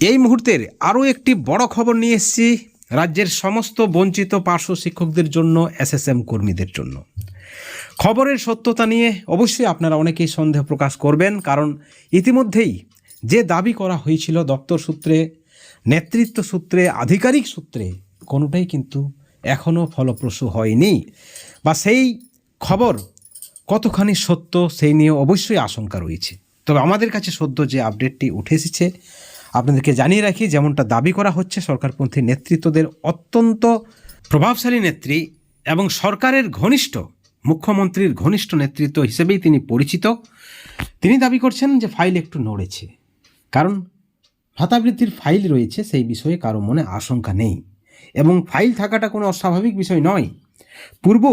এই মুহূর্তের আরও একটি বড় খবর নিয়ে এসেছি রাজ্যের সমস্ত বঞ্চিত পার্শ্ব শিক্ষকদের জন্য এসএসএম কর্মীদের জন্য। খবরের সত্যতা নিয়ে অবশ্যই আপনারা অনেকেই সন্দেহ প্রকাশ করবেন, কারণ ইতিমধ্যেই যে দাবি করা হয়েছিল দপ্তর সূত্রে, নেতৃত্ব সূত্রে, আধিকারিক সূত্রে, কোনোটাই কিন্তু এখনও ফলপ্রসূ হয়নি। বা সেই খবর কতখানি সত্য সেই নিয়ে অবশ্যই আশঙ্কা রয়েছে। তবে আমাদের কাছে সদ্য যে আপডেটটি উঠে এসেছে আপনাদেরকে জানিয়ে রাখি, যেমনটা দাবি করা হচ্ছে, সরকারপন্থী নেতৃত্বদের অত্যন্ত প্রভাবশালী নেত্রী এবং সরকারের ঘনিষ্ঠ, মুখ্যমন্ত্রীর ঘনিষ্ঠ নেতৃত্ব হিসেবেই তিনি পরিচিত। তিনি দাবি করছেন যে ফাইল একটু নড়েছে, কারণ ভাতাবৃত্তির ফাইল রয়েছে, সেই বিষয়ে কারও মনে আশঙ্কা নেই। এবং ফাইল থাকাটা কোনো অস্বাভাবিক বিষয় নয়। পূর্ব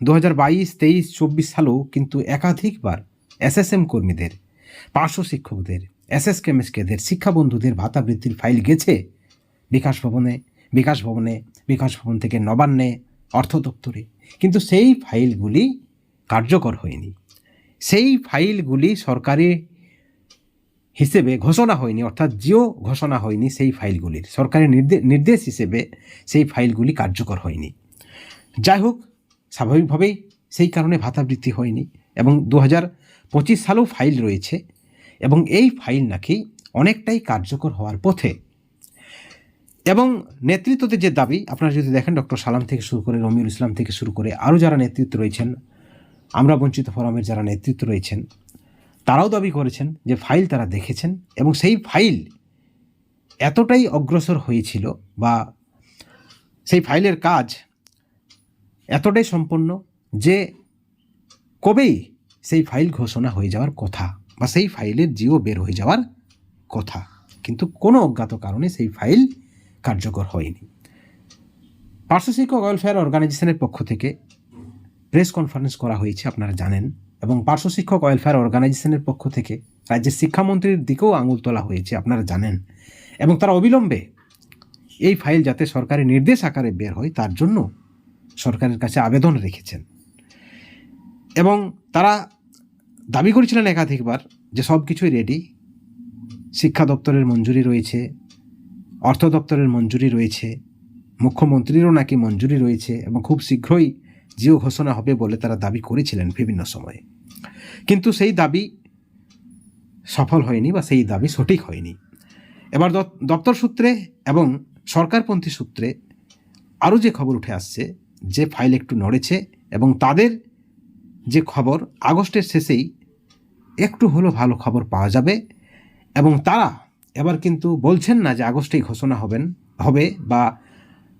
দু হাজার বাইশ, তেইশ, চব্বিশ সালেও কিন্তু একাধিকবার এসএসএম কর্মীদের, পার্শ্ব শিক্ষকদের এসএস কেমিস্টকেদের শিক্ষাবন্ধুদের ভাতা বৃদ্ধির ফাইল গেছে? বিকাশ ভবনে বিকাশ ভবনে, বিকাশ ভবন থেকে নবান্নে, অর্থ দপ্তরে। কিন্তু সেই ফাইলগুলি কার্যকর হয়নি। সেই ফাইলগুলি সরকারি হিসেবে ঘোষণা হয়নি, অর্থাৎ জিও ঘোষণা হয়নি সেই ফাইলগুলির। সরকারি নির্দে- নির্দেশ হিসেবে সেই ফাইলগুলি কার্যকর হয়নি। যাই হোক, স্বাভাবিকভাবেই সেই কারণে ভাতা বৃদ্ধি হয়নি এবং দু হাজার পঁচিশ সালেও ফাইল রয়েছে। এবং এই ফাইল নাকি অনেকটাই কার্যকর হওয়ার পথে। এবং নেতৃত্বদের যে দাবি, আপনারা যদি দেখেন ডক্টর সালাম থেকে শুরু করে রমিউল ইসলাম থেকে শুরু করে আরও যারা নেতৃত্ব রয়েছেন, আমরা বঞ্চিত ফোরামের যারা নেতৃত্ব রয়েছেন, তারাও দাবি করেছেন যে ফাইল তারা দেখেছেন এবং সেই ফাইল এতটাই অগ্রসর হয়েছিল বা সেই ফাইলের কাজ এতটাই সম্পন্ন যে কবেই সেই ফাইল ঘোষণা হয়ে যাওয়ার কথা। বা সেই ফাইলের জিও বের হয়ে যাওয়ার কথা। কিন্তু কোনো অজ্ঞাত কারণে সেই ফাইল কার্যকর হয়নি। পার্শ্ব শিক্ষক ওয়েলফেয়ার অর্গানাইজেশনের পক্ষ থেকে প্রেস কনফারেন্স করা হয়েছে, আপনারা জানেন। এবং পার্শ্ব শিক্ষক ওয়েলফেয়ার অর্গানাইজেশনের পক্ষ থেকে রাজ্যের শিক্ষামন্ত্রীর দিকেও আঙুল তোলা হয়েছে, আপনারা জানেন। এবং তারা অবিলম্বে এই ফাইল যাতে সরকারি নির্দেশ আকারে বের হয়, তার জন্য সরকারের কাছে আবেদন রেখেছেন। এবং তারা দাবি করেছিলেন একাধিকবার যে সব কিছুই রেডি শিক্ষা দপ্তরের মঞ্জুরি রয়েছে, অর্থ দপ্তরের মঞ্জুরি রয়েছে, মুখ্যমন্ত্রীরও নাকি মঞ্জুরি রয়েছে এবং খুব শীঘ্রই জিও ঘোষণা হবে বলে তারা দাবি করেছিলেন বিভিন্ন সময়ে। কিন্তু সেই দাবি সফল হয়নি বা সেই দাবি সঠিক হয়নি। এবার দপ- দপ্তর সূত্রে এবং সরকারপন্থী সূত্রে আরও যে খবর উঠে আসছে, যে ফাইল একটু নড়েছে এবং তাদের যে খবর আগস্টের শেষেই একটু হলো ভালো খবর পাওয়া যাবে। এবং তারা এবার কিন্তু বলছেন না যে আগস্টেই ঘোষণা হবেন, হবে বা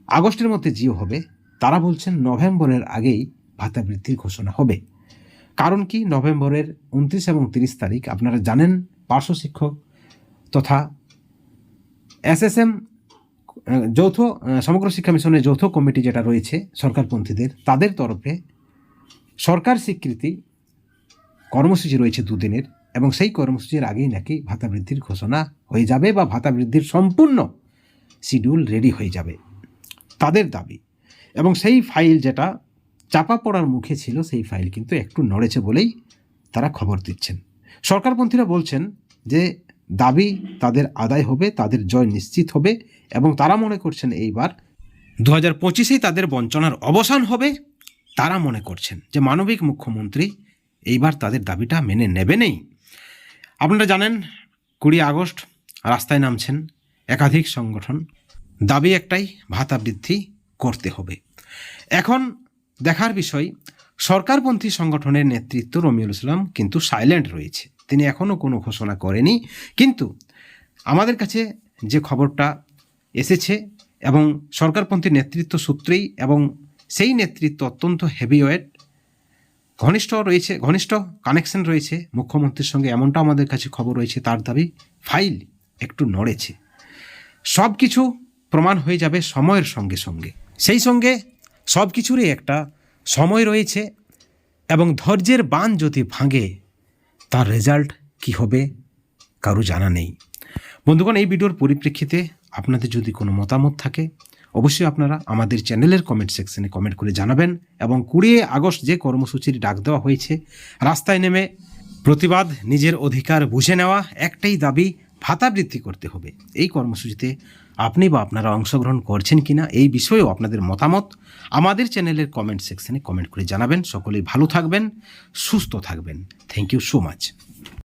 আগস্টের মধ্যে জিও হবে। তারা বলছেন নভেম্বরের আগেই ভাতা বৃদ্ধির ঘোষণা হবে। কারণ কি? নভেম্বরের উনত্রিশ এবং তিরিশ তারিখ, আপনারা জানেন, পার্শ্ব শিক্ষক তথা এসএসএম যৌথ সমগ্র শিক্ষা মিশনের যৌথ কমিটি যেটা রয়েছে সরকারপন্থীদের, তাদের তরফে সরকার স্বীকৃতি কর্মসূচি রয়েছে দুদিনের এবং সেই কর্মসূচির আগেই নাকি ভাতা বৃদ্ধির ঘোষণা হয়ে যাবে বা ভাতা বৃদ্ধির সম্পূর্ণ শিডিউল রেডি হয়ে যাবে। তাদের দাবি। এবং সেই ফাইল যেটা চাপা পড়ার মুখে ছিল, সেই ফাইল কিন্তু একটু নড়েছে বলেই তারা খবর দিচ্ছেন। সরকারপন্থীরা বলছেন যে দাবি তাদের আদায় হবে, তাদের জয় নিশ্চিত হবে এবং তারা মনে করছেন এইবার দু হাজার পঁচিশেই তাদের বঞ্চনার অবসান হবে, তারা মনে করছেন। যে মানবিক মুখ্যমন্ত্রী এইবার তাদের দাবিটা মেনে নেবে নেই। আপনারা জানেন, কুড়ি আগস্ট রাস্তায় নামছেন একাধিক সংগঠন। দাবি একটাই, ভাতা বৃদ্ধি করতে হবে। এখন দেখার বিষয়, সরকারপন্থী সংগঠনের নেতৃত্ব রমিউল ইসলাম কিন্তু সাইলেন্ট রয়েছে। তিনি এখনও কোনো ঘোষণা করেনি। কিন্তু আমাদের কাছে যে খবরটা এসেছে এবং সরকারপন্থী নেতৃত্ব সূত্রেই এবং সেই নেতৃত্ব অত্যন্ত হেভিওয়েট ঘনিষ্ঠ রয়েছে, ঘনিষ্ঠ কানেকশন রয়েছে। মুখ্যমন্ত্রীর সঙ্গে এমনটা আমাদের কাছে খবর রয়েছে, তার দাবি ফাইল একটু নড়েছে। সব কিছু প্রমাণ হয়ে যাবে সময়ের সঙ্গে সঙ্গে। সেই সঙ্গে সব কিছুরই একটা সময় রয়েছে এবং ধৈর্যের বান যদি ভাঙে, তার রেজাল্ট কি হবে, কারও জানা নেই। বন্ধুগণ, এই ভিডিওর পরিপ্রেক্ষিতে আপনাদের যদি কোনো মতামত থাকে অবশ্যই আপনারা আমাদের চ্যানেলের কমেন্ট সেকশনে কমেন্ট করে জানাবেন এবং কুড়ি আগস্ট যে কর্মসূচির ডাক দেওয়া হয়েছে, রাস্তায় নেমে প্রতিবাদ, নিজের অধিকার বুঝে নেওয়া একটাই দাবি, ভাতা বৃদ্ধি করতে হবে। এই কর্মসূচিতে আপনি বা আপনারা অংশগ্রহণ করছেন কিনা এই বিষয়েও আপনাদের মতামত আমাদের চ্যানেলের কমেন্ট সেকশনে কমেন্ট করে জানাবেন। সকলেই ভালো থাকবেন, সুস্থ থাকবেন। Thank you so much